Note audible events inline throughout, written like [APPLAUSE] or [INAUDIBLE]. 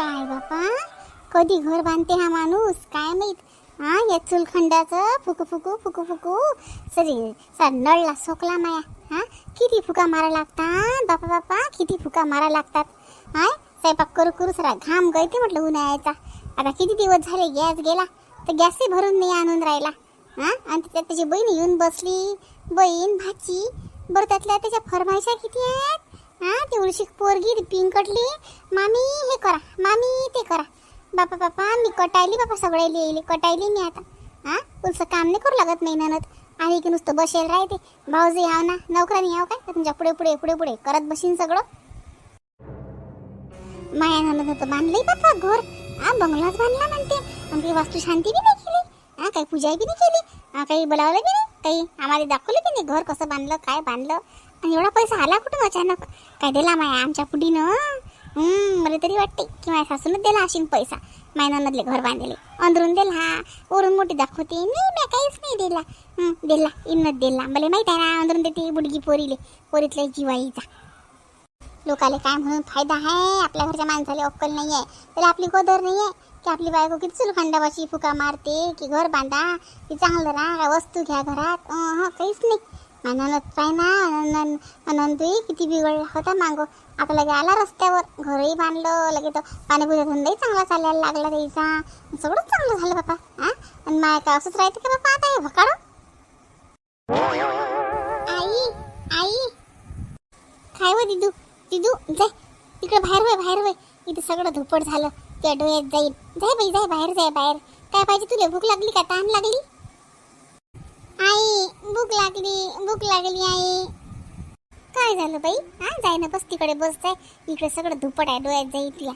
काय बापा? कधी घर बांधते हा माणूस? काय माहीत? हा या चुलखंडाचं फुकू फुकू फुकू फुकू. सरी सा नळला सोकला माया. हा किती फुका मारा लागतात? बापा बापा किती फुका मारा लागतात? हाय स्वयंपाक करू करू सरा घाम गळते म्हटलं उन्हाळ्याचा. आता किती दिवस झाले गॅस गेला तर गॅसही भरून नाही आणून राहिला. हा आणि त्याच्यात त्याची बहीण येऊन बसली. बहीण भाची बरं त्यातल्या त्याच्या फरमायशा किती आहेत? हा ती पोरगी ती पिंकटली मामी हे करा. मामी ते करा. बापा बापा मी कटायली बापा सगळे लिहिले. कटायली मी आता. हा तुमचं काम नाही करू लागत नाही ननद आणि की नुसतं बसेल राहते. भाऊजी याव ना. नोकरानी याव काय? तुमच्यापुढे पुढे पुढे पुढे. करत बसीन सगळं. माया ननद होतं बांधलंय बापा घर. हा बंगलाच बांधला म्हणते. आणि काही वास्तू शांती बी नाही केली. हा काही पूजा बी नाही केली. हा काही बोलावलं बी नाही. काही आम्हाला दाखवलं बी नाही. घर कसं बांधलं काय बांधलं. आणि एवढा पैसा आला कुठून अचानक. काय दिला माया आमच्या पुढीनं? मला तरी वाटते की माझ्या सासूनच दिला अशी पैसा. मायनामधले घर बांधले. अंदरून दिला. वरून मोठी दाखवते. नाही मी काहीच नाही दिला. दिला. इन्नत दिला. मला माहीत आहे ना अंदरून देते बुडगी पोरीले. पोरीतल्या जिवाईचा लोकाले काय म्हणून फायदा आहे? आपल्या घरच्या माणसाला अक्कल नाही आहे त्याला आपली गोदर नाही आहे की आपली बायको किती चुलखंडापाशी फुका मारते की घर बांधा की चांगलं राहा वस्तू घ्या घरात. काहीच नाही. मानत पाय ना अनंतही किती बिघडला होता मागो. आता लगे आला रस्त्यावर घरही बांधलं लगे तो पाणीपुरी धंदाही चांगला चालायला लागला त्याचा. सगळंच चांगलं झालं बापा हा आणि माय का असंच राहते का बापा आता हे भकाडो? आई आई. काय हो दिदू? दिदू जाय. तिकडे बाहेर वय बाहेर वय इथे सगळं धुपट झालं. त्या डोळ्यात जाईल जाय बाई जाय बाहेर जाय बाहेर. काय पाहिजे तुला? भूक लागली का? तहान लागली? आई भूक लागली भूक लागली आई. काय झालं बाई? हा जाय ना बस तिकडे बस जाय इकडे सगळं धुपट आहे डोळ्यात जाईल तुला.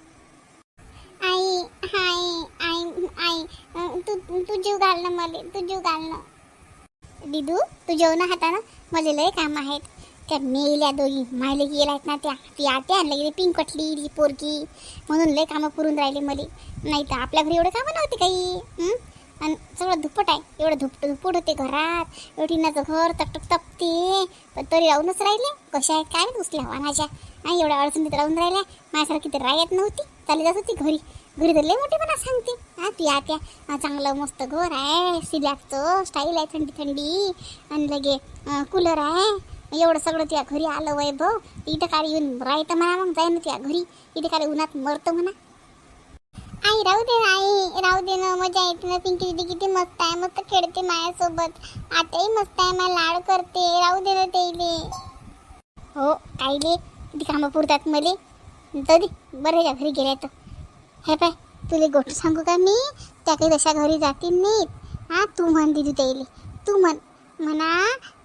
आई हाय आई आई तू तू जीव घाल ना मला तू जीव घाल ना. दिदू तू जेवण हाताना मला लय काम आहेत. त्या मेल्या दोघी मायले आहेत ना त्या. ती आत्या आणलं गेली पिंक कटली ती पोरकी म्हणून लय कामं पुरून राहिले मले. नाही तर आपल्या घरी एवढं कामं नव्हते काही आणि सगळं धुपट आहे. एवढं धुपट धुपट होते घरात. एवढी नाचं घर तटक तपते. पण तरी राहूनच राहिले. कशा आहेत? काय उचल्या वानाच्या. आणि एवढ्या अडचणीत राहून राहिल्या. माझ्यासारखी तर राहत नव्हती. चालली जात होती घरी. घरी तर लय मला सांगते. हा तू या त्या. चांगलं मस्त घर आहे. सिलॅबचं स्टाईल आहे थंडी थंडी. आणि लगे कूलर आहे. एवढं सगळं त्या घरी आलं वैभव. इथं काय येऊन राहतं म्हणा मग जाय ना त्या घरी. इथे काय उन्हात मरतं म्हणा. आई राहू दे ना आई राहू दे ना मजा येते ना. पिंकी दिदी किती मस्त आहे मस्त खेळते माझ्यासोबत आताही मस्त आहे मला लाड करते. राहू दे ना त्याईले हो कायले किती कामं पुरतात मले. जाऊ दे बरं ह्याच्या घरी गेल्या तर. हे पाय तुला गोष्ट सांगू का मी? त्या काही तशा घरी जातील नाहीत. हा तू म्हण दिदी त्याईले तू म्हण. म्हणा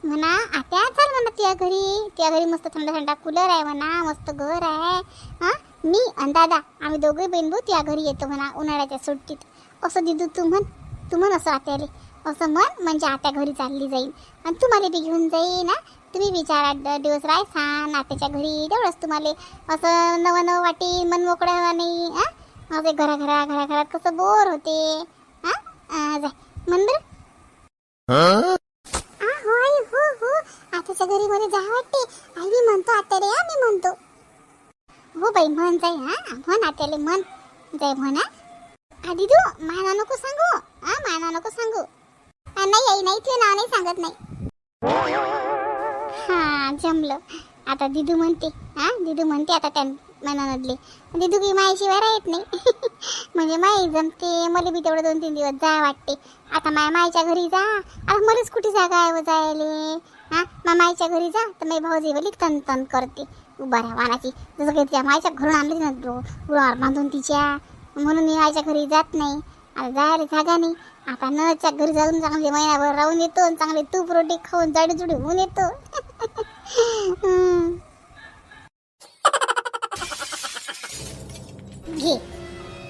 म्हणा आता चाल म्हणा त्या घरी. त्या घरी मस्त थंड थंडा कूलर आहे म्हणा मस्त घर आहे. हा मी आणि दादा आम्ही दोघे बेनभूत या घरी येतो म्हणा उन्हाळ्याच्या सुट्टीत. असं दिदू तू म्हण तू म्हण असं आत्याले. असं म्हण म्हणजे आत्या घरी चालली जाईल आणि तुम्हाला बी घेऊन जाईन ना तुम्ही विचारा दिवस राय दिवस राहायचा नात्याच्या घरी तेवढंच तुम्हाला. असं नवं नवं वाटी मन मोकळं नाही हा. असे घराघरा घराघरात कसं बोर होते हां. आ, जाय म्हण बरं आ, हो आई हो हो आताच्या घरी मध्ये जा वाटते आई मी म्हणतो आता रे हा, मी म्हणतो हो जाय हा? हो म्हण आत्याले म्हण. जाय म्हणा. आधी तू माना नको सांगू. हा माना नको सांगू. नाही आई नाही ते नाव नाही सांगत नाही. हा जमलं. आता दिदू म्हणते हा? दिदू म्हणते आता त्या मनामधले दिदू की मायाशिवाय राहत नाही. [LAUGHS] म्हणजे माई जमते मला बी तेवढं दोन तीन दिवस जा वाटते. आता माया मायच्या घरी जा. आता मलाच कुठे जागा आहे जायले? हा? मा मायच्या घरी जा तर मी भाऊजी वली तन तन करते. उभा राहा वानाची जसं काही त्या मायच्या घरून आणली ना उडावर बांधून तिच्या. म्हणून मी आईच्या घरी जात नाही. आता जायला जागा नाही. आता नच्या घरी जाऊन चांगले महिनाभर राहून येतो आणि चांगले तूप रोटी खाऊन जाडीजुडी होऊन येतो. घे.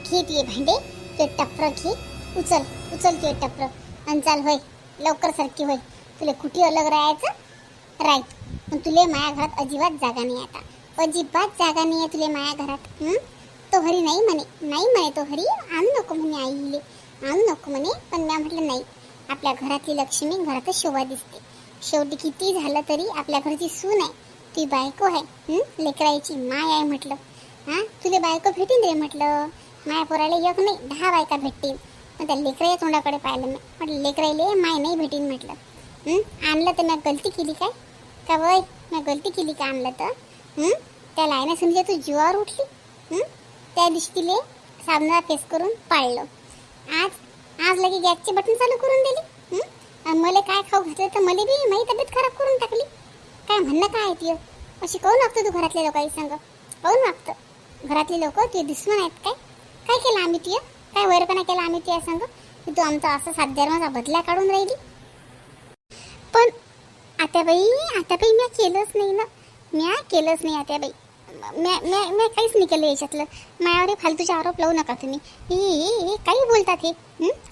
घे ते भांडे. ते टपर घे. उचल. उचल ते टपर. आणि चाल होय. लवकर सारखी होय. तुला कुठे अलग राहायचं राईट पण तुले माया घरात अजिबात जागा नाही आता. अजिबात जागा नाही आहे तुले माया घरात तो हरी नाही म्हणे. नाही म्हणे तो हरी. आणू नको म्हणे आईले आणू नको म्हणे. पण म्या म्हटलं नाही. आपल्या घरातली लक्ष्मी घरातच शोभा दिसते. शेवटी किती झालं तरी आपल्या घरची सून आहे. ती बायको आहे लेकरायची लेकराईची माय आहे म्हटलं. हा? तुले बायको भेटीन रे म्हटलं. माया पोराला एक नाही दहा बायका भेटतील. पण त्या लेकराच्या तोंडाकडे पाहिलं नाही म्हटलं लेकरायले माय नाही भेटीन म्हटलं. आणलं तर गलती केली काय? का वय? मी गलती केली का आणलं तर? त्या लाईना समजा तू जीवावर उठली? त्या दिवशी तिले साबणाला पेस करून पाळलं. आज आज लगे गॅसचे बटन चालू करून दिली. आणि मला काय खाऊ घातलं तर मला बी माझी तब्येत खराब करून टाकली. काय म्हणणं काय आहे तुझं अशी काऊन वागतो तू घरातल्या लोकांनी सांग? काऊन वागतं? घरातले लोक तुझे दुश्मन आहेत काय? काय केलं आम्ही तुझं काय वैरपणा केला आम्ही तुझ्या सांग? की तू आमचा असा साध्यार माझा बदला काढून राहिली. पण आत्याबाई आत्याबाई मी केलंच नाही ना. म्या केलंच नाही आत्याबाई. म्या म्या म्या काहीच नाही केलं याच्यातलं. मायावर फालतूचे आरोप लावू नका तुम्ही. हे हे- काही बोलतात हे.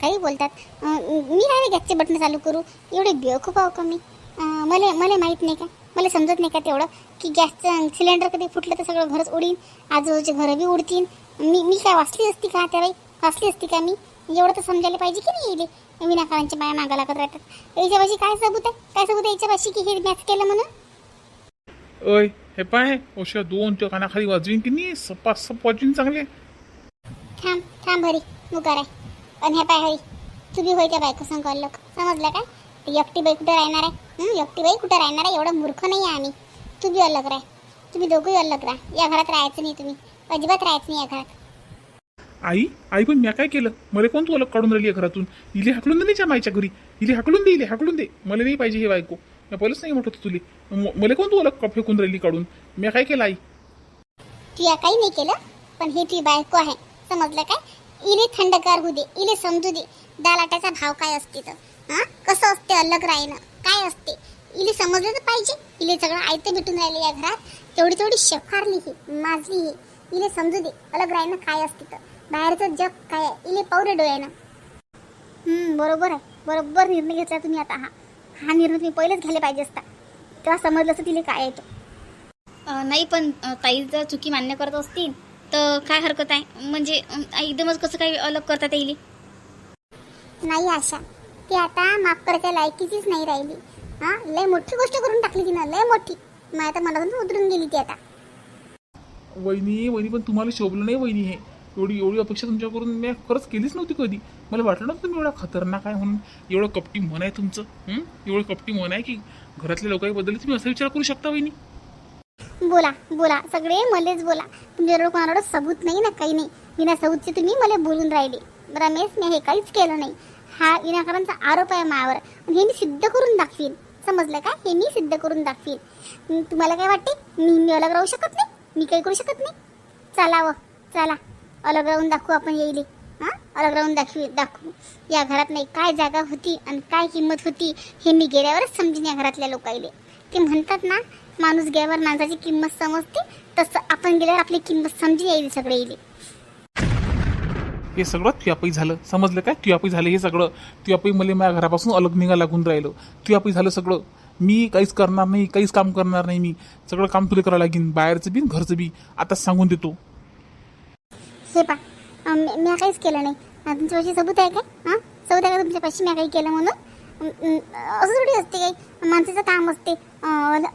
काही बोलतात. मी काय गॅसचे बटन चालू करू? एवढे बेवकूफ आहो का मी? मला मला माहीत नाही का? मला समजत नाही का तेवढं? की गॅसचं सिलेंडर कधी फुटलं तर सगळं घरच उडीन? आजूबाजूचे घरं बी उडतील मी मी काय वाचली असती का त्यावेळी वाचली असती का मी? एवढं तर समजायला पाहिजे की नाही येईल विनाकारांच्या बाया मागा लागत राहतात. याच्यापाशी काय सबूत आहे? काय सबूत आहे याच्यापाशी की हे मॅच केलं म्हणून? अय हे पाय अशा दोन त्या कानाखाली वाजवीन की नाही? सपा सप वाजवीन चांगले. थांब थांब हरी मुकार आहे आणि ह्या पाय हरी तू बी होय त्या बायको सांग लोक. समजलं काय? ती एकटी बाई कुठं राहणार आहे? हं? एकटी बाई कुठं राहणार आहे? एवढं मूर्ख नाही आहे आम्ही. तू बी अलग राह. तुम्ही दोघंही अलग राहा. या घरात राहायचं नाही तुम्ही. अजिबात राहायचं नाही या घरात. आई आई पण म्या काय केलं? मला कोण तू काढून राहिली आहे घरातून? इले हाकलून दे नाही मायच्या घरी. इले हाकलून दे इले हाकलून दे. मला नाही पाहिजे हे बायको. मी पहिलंच नाही म्हणत होतं तुले. मला कोण तू अलग फेकून राहिली काढून? म्या काय केलं आई? तू या काही नाही केलं पण हे तुझी बायको आहे. समजलं काय? इले थंडगार होऊ दे इले समजू दे. दालाटाचा भाव काय असते तर? हा? कसं असते अलग राहणं? काय असते? इले समजलं तर पाहिजे. इले सगळं आयतं भेटून राहिलं या घरात. तेवढी तेवढी शेफारली ही माजली ही. इले समजू दे अलग राहणं काय असते तर? बाहेरचं जग काय आहे? इले पावरे डोळ्यानं हम्म, बरोबर आहे. बरोबर निर्णय घेतला तुम्ही आता हा. हा निर्णय तुम्ही पहिलेच घ्यायला पाहिजे असता. तेव्हा समजलं असतं तिले काय आहे तो. अ, नाही पण ताई जर चुकी मान्य करत असतील तर काय हरकत आहे? म्हणजे एकदमच कसं काही अलग करतात येईल नाही आशा. ती आता माफ करायच्या लायकीचीच नाही राहिली. हा लय मोठी गोष्ट करून टाकली तिनं. लय मोठी. मग आता मनातून उतरून गेली ती आता. वहिनी वहिनी पण तुम्हाला शोभलं नाही वहिनी हे. एवढी एवढी अपेक्षा तुमच्याकडून मी खरंच केलीच नव्हती कधी. मला वाटलं नव्हतं तुम्ही एवढा खतरनाक आहे म्हणून. एवढं कपटी मन आहे तुमचं एवढं कपटी मन आहे की घरातल्या लोकांबद्दल तुम्ही असा विचार करू शकता वहिनी? बोला बोला सगळे मलेच बोला. तुमच्याकडे कोणाकडे सबूत नाही ना काही नाही. विना सबूतचे तुम्ही मला बोलून राहिले. रमेश मी हे काहीच केलं नाही. हा विनाकारांचा आरोप आहे मायावर हे मी सिद्ध करून दाखवीन. समजलं का? हे मी सिद्ध करून दाखवीन. तुम्हाला काय वाटते? मी मी अलग राहू शकत नाही? मी काही करू शकत नाही? चला व चला. अलग राहून दाखवू आपण येईल हां? अलग राहून दाखवू दाखवू. या घरात नाही काय जागा होती आणि काय किंमत होती हे मी गेल्यावरच समजेन या घरातल्या लोकाईले ते म्हणतात ना माणूस गेल्यावर माणसाची किंमत समजते तसं आपण गेल्यावर आपली किंमत समजून येईल सगळे येईल हे सगळं तुयापै झालं. समजलं काय? तुयापै झालं हे सगळं. तुयापै मला माझ्या घरापासून अलग निघा लागून राहिलं. तुयापै झालं सगळं. मी काहीच करणार नाही काहीच काम करणार नाही मी. सगळं काम तुला करावं लागीन बाहेरचं बी घरचं बी. आता सांगून देतो. हे पा मी काहीच केलं नाही तुमच्यापाशी सबूत आहे का हां सबूत आहे का तुमच्यापाशी मी काही केलं म्हणून असं थोडी असते काही माणसाचं काम असते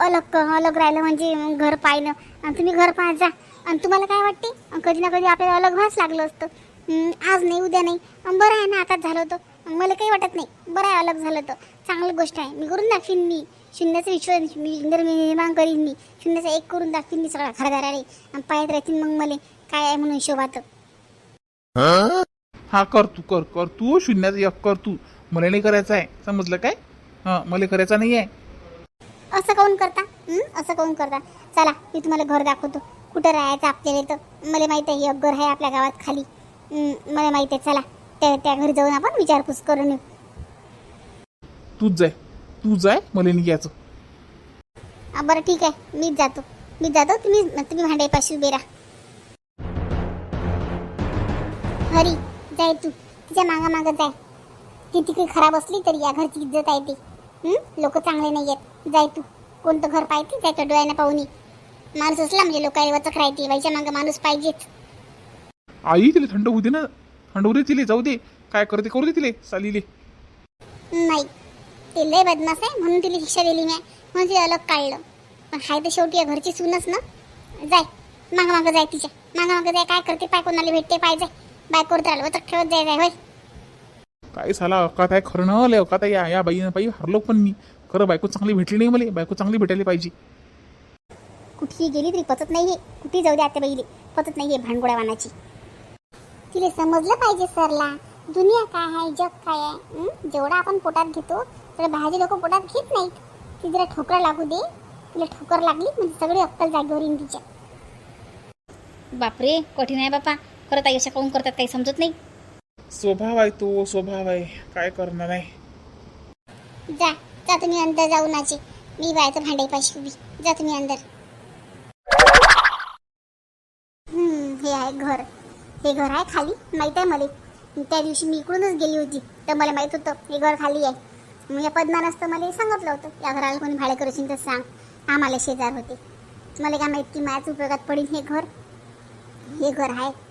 अलग अलग राहिलं म्हणजे घर पाहिलं आणि तुम्ही घर पाहत जा आणि तुम्हाला काय वाटते कधी ना कधी आपल्याला अलग व्हायच लागलं असतं आज नाही उद्या नाही बरं आहे ना आताच झालं होतं मला काही वाटत नाही बरं आहे अलग झालं तर चांगली गोष्ट आहे मी करून दाखवीन मी शून्याचा विश्वास मी निर्माण करीन मी शून्याचा एक करून दाखवीन मी सगळ्या घरदाराने पाहत राहतील मग मला काय आहे म्हणून हिशोबात हा? कर तू कर कर तू शून्याचं एक कर तू. मला नाही करायचं आहे. समजलं काय? हां मला करायचं नाही आहे. असं काऊन करता? हं? असं काऊन करता? चला मी तुम्हाला घर दाखवतो. कुठं राहायचं आपल्याला तर मला माहीत आहे एक घर आहे आपल्या गावात खाली. हं, मला माहीत आहे. चला त्या त्या घरी जाऊन आपण विचारपूस करून येऊ. तूच जाय. तू जाय मला नाही यायचं बरं ठीक आहे. मीच जातो. मीच जातो तुम्ही तुम्ही भांड्यापाशी उभे राहा. हरी जाय तू. तिच्या मागा मागं जाय. ती तिकडे खराब असली तरी या घरची इज्जत आहे ती. लोक चांगले नाही आहेत. जाय तू. कोणतं घर पाहिजे त्याच्या डोळ्यानं पाहून ये. माणूस असला म्हणजे लोकांना वचक राहते बाईच्या मागं माणूस पाहिजेच. आई तिला थंड होऊ दे ना. थंड होऊ दे तिले. जाऊ दे. काय करते करू दे तिले. चालीले नाही. ते लय बदमाश आहे. म्हणून तिला शिक्षा दिली मी म्हणून तिला अलग काढलं. पण हाय तर शेवटी या घरची सूनच ना. जाय. माग माग जाय तिच्या. माग माग जाय. काय करते? पाय कोणाला भेटते? पाहिजे होय. काय साला अकात आहे खरं न लय अकात आहे या या बाईनं बाई हरलो पण मी. खरं बायको चांगली भेटली नाही मला. बायको चांगली भेटायला पाहिजे. कुठेही गेली तरी पचत नाही हे कुठेही जाऊ दे आता बाईले. पचत नाही हे भांडगोळ्या वानाची तिला समजलं पाहिजे सरला. दुनिया काय आहे? जग काय आहे? हं? जेवढा आपण पोटात घेतो तेवढं बाहेरचे लोक पोटात घेत नाहीत. ती जरा ठोकर लागू दे. तिला ठोकर लागली म्हणजे सगळी अक्कल जागेवर येईन तिच्या. बापरे कठीण आहे बापा. खरं ताई अशा काऊन करतात काही समजत नाही. स्वभाव आहे तो स्वभाव आहे. काय करणार आहे? जा जा तुम्ही अंदर जाऊ नाचे मी बायचं भांडे पाशी उभी. जा तुम्ही अंदर. हम्म, हे आहे घर. हे घर आहे खाली. माहीत आहे मला. त्या दिवशी मी इकडूनच गेली होती. तर मला माहीत होतं हे घर खाली आहे. मग या पद्मानं तर मला सांगितलं होतं. या घराला कोणी भाडे करू तर सांग. आम्हाला शेजार होते. मला काय माहीत की माझ्याच उपयोगात पडेल हे घर? हे घर आहे.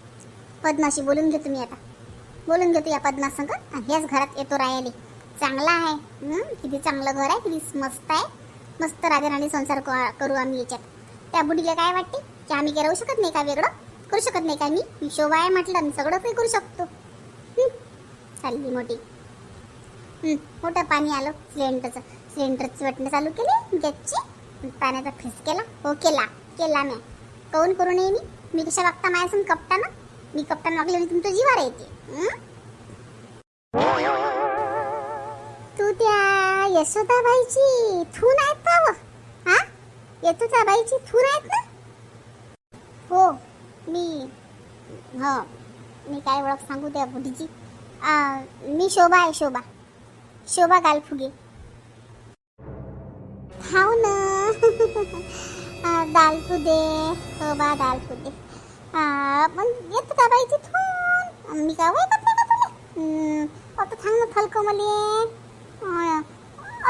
पद्माशी बोलून घेतो मी आता. बोलून घेतो या पद्मा संग ह्याच घरात येतो राहायला चांगला आहे. किती चांगलं घर आहे किती मस्त आहे. मस्त राजाराणी संसार करू आम्ही याच्यात. त्या बुडीला काय वाटते? की आम्ही काय राहू शकत नाही का वेगळं? करू शकत नाही का मी? मी शोभा आहे म्हटलं मी सगळं काही करू शकतो. चालली मोठी. मोठं पाणी आलं. सिलेंडरचं सिलेंडरची वाटणं चालू केली. गॅसची. पाण्याचा फेस केला. हो केला. केला मी काऊन करू नये मी? मी कशा वागता? माझ्यासून कपटानं मी कप्तान वागले मी तुमचं जीवार येते तू. त्या यशोदाबाईची थून आहेत का व? हा? यशोदाबाईची थून आहेत ना? हो मी हो मी काय ओळख सांगू त्या बुढीची? मी शोभा आहे शोभा. शोभा गालफुगे. हाव ना. [LAUGHS] आ, दालफुदे शोभा दालफुदे पण येत का बाईची थून मी काय वय नाही का तुला आता थांब ना थलक मले.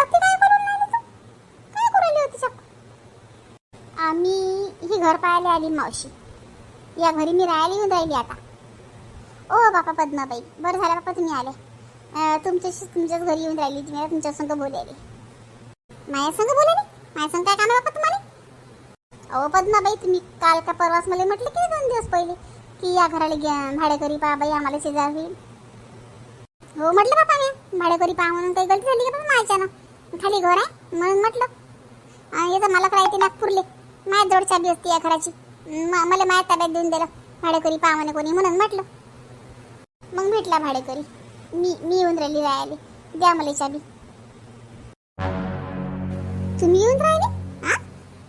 अति काय करून तू? काय करून होती चक आम्ही ही घर पाहायला आली मावशी. या घरी मी राहायला येऊन राहिली आता. ओ बापा पद्माबाई बरं झालं बापा तुम्ही आले. तुमच्याशी तुमच्याच घरी येऊन राहिली होती तुमच्या संग बोलायले. माझ्या संग बोलायली? माझ्या संग काय काम आहे बापा तुम्हाला? अहो पद्माबाई तुम्ही काल का परवास मला म्हटलं की दोन दिवस पहिले की या घराला घ्या भाडेकरी पा बाई आम्हाला शेजार. होईल हो म्हटलं बापा मी भाडेकरी पा म्हणून काही गलती झाली का बाबा माझ्यानं? खाली घर आहे म्हणून म्हटलं. आणि येतं मला राहते नागपूरले माझ्या जवळ चाबी असते या घराची. मला माझ्या ताब्यात देऊन दिलं भाडेकरी पा म्हणे कोणी म्हणून म्हटलं. मग भेटला भाडेकरी. मी मी येऊन राहिली राहिले द्या मला चाबी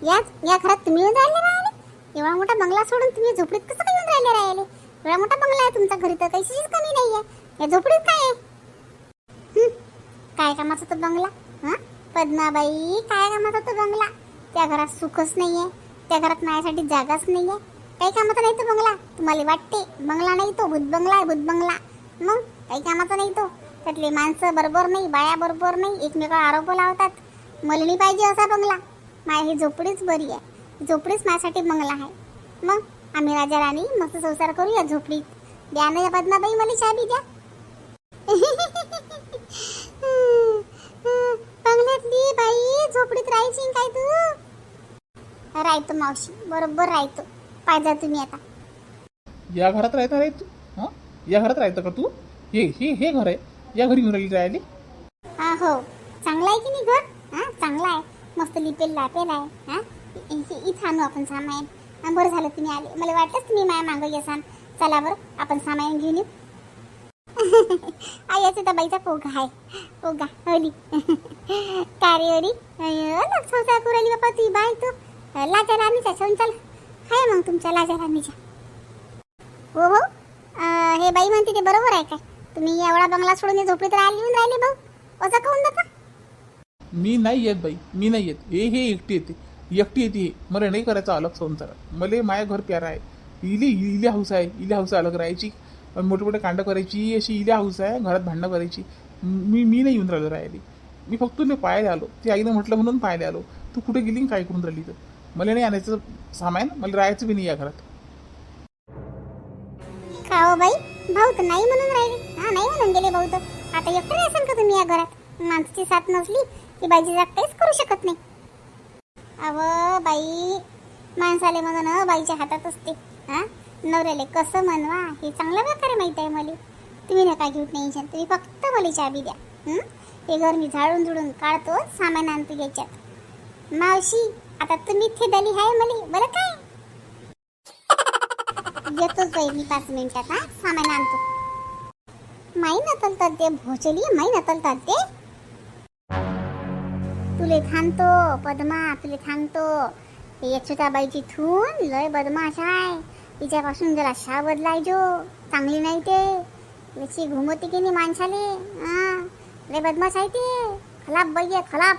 या या घरात तुम्ही येऊन राहिले राहिले एवढा मोठा बंगला सोडून तुम्ही झोपडीत कसं काय येऊन राहिले राहिले? एवढा मोठा बंगला आहे तुमचा घरी तर कशीच कमी नाही आहे या झोपडीत काय आहे? काय कामाचा तो बंगला? हा? पद्माबाई काय कामाचा तो बंगला? त्या घरात सुखच नाही आहे त्या घरात माझ्यासाठी जागाच नाही आहे काही कामाचा नाही तो बंगला. तुम्हाला वाटते बंगला नाही तो भूत बंगला आहे भूत बंगला. मग काही कामाचा नाही तो. त्यातले माणसं बरोबर नाही बाया बरोबर नाही एकमेकाला आरोप लावतात. मला नाही पाहिजे असा बंगला. माझी ही झोपडीच बरी आहे. झोपडीच माझ्यासाठी बंगला आहे. मग आम्ही राजा राणी मस्त संसार करू या झोपडीत. द्या ना या पद्माबाई मला चाबी द्या. बंगल्यातली बाई झोपडीत राहायची काय तू? राहतो मावशी बरोबर राहतो. पाहिजे तुम्ही आता. या घरात राहता रे तू? हां? या घरात राहतं का तू? हे हे हे घर आहे. या घरी राहिली राहिली हा हो. चांगला आहे की नाही घर? हा चांगला आहे. मस्त लिपेल लापेल आहे हा? इथं आणू आपण सामान. बरं झालं तुम्ही आले. मला वाटलंच तुम्ही माया मागं येसान चला बरं आपण सामान घेऊन येऊ. [LAUGHS] आई याचा तर बाईचा पोगा आहे. पोगा होली [LAUGHS] काय रे होली संसार करू बापा तुझी बाय तू लाजा राणीच्या सोन चल. हाय मग तुमच्या लाजा राणीच्या. हो हो. हे बाई म्हणते ते बरोबर आहे काय? तुम्ही एवढा बंगला सोडून हे झोपडीत राहिली येऊन राहिले भाऊ. असं कहून नका मी नाही येत बाई मी नाही येत. हे हे एकटी येते. एकटी येते हे. मला नाही करायचं अलग संसार. मला माया घर प्यारा आहे. इले इले हाऊस आहे. इले हाऊस अलग राहायची. मोठे मोठे कांड करायची अशी इले हाऊस आहे. घरात भांडणं करायची. मी मी नाही येऊन राहिलो राहिली मी फक्त तुला पाहायला आलो. ती आईनं म्हटलं म्हणून पाहायला आलो. तू कुठे गेली काय करून राहिली तर मला नाही आणायचं सामान. मला राहायचं बी नाही या घरात. का हो बाई? भाऊ तर नाही म्हणून राहिले. हा नाही म्हणून गेले भाऊ तर. आता एकटे राहाल का तुम्ही या घरात? माणसाची साथ नसली. की बाईची जाग काहीच करू शकत नाही. अव बाई माणसाले मग ना बाईच्या हातात असते. हा? नवऱ्याले कसं म्हणवा? हे चांगल्या प्रकारे माहीत आहे मला. तुम्ही नका घेऊ टेन्शन तुम्ही फक्त मला चाबी द्या. हे? घर मी झाडून झुडून काढतो सामान आणतो याच्यात. मावशी आता तुम्ही इथे दली आहे मला बरं काय? येतोच बाई मी पाच मिनिटात हा? सामान आणतो. माई नतलतात तर ते भोचली माई नतलतात ते तुले थांबतो पद्मा तुले थांबतो यशोदाबाईची थून लय बदमाश आहे तिच्यापासून जरा शा बदलायजो चांगली नाही ते याची घुमवते की नाही माणसाले हा लय बदमाश आहे ते खलाप बाई आहे खलाप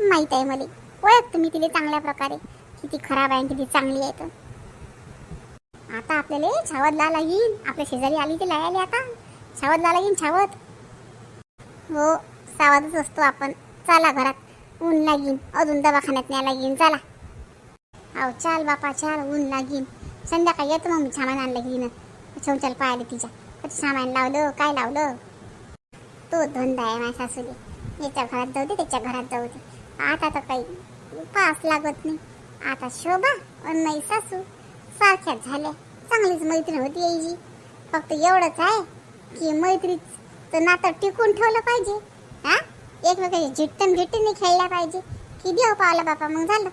माहीत आहे मला ओळख तुम्ही तिला चांगल्या प्रकारे किती खराब आहे किती चांगली आहे तर आता आपल्याला छावत ला लागीन आपल्या शेजारी आली ते लायाले आता छावत ला लागीन छावत हो सावधच असतो आपण चला घरात. ऊन लागीन. अजून दवाखान्यात न्या लागीन. चला. अहो चाल बापा चाल. ऊन लागीन. संध्याकाळी येतो मग मी सामान आणलं घेईन शौचाल पाहिले तिच्या. कधी सामान लावलं? काय लावलं? तो धंदा आहे माझ्या सासूले. याच्या घरात जाऊ दे त्याच्या घरात जाऊ दे. आता तर काही पास लागत नाही. आता शोभा आणि नाही सासू सारख्याच झाल्या. चांगलीच मैत्रीण होती यायची फक्त एवढंच आहे की मैत्रीचं नातं टिकून ठेवलं पाहिजे. हा? एकमेकांची झिट्टन झिट्टीने खेळल्या पाहिजे. की देव हो पावला बापा? मग झालं.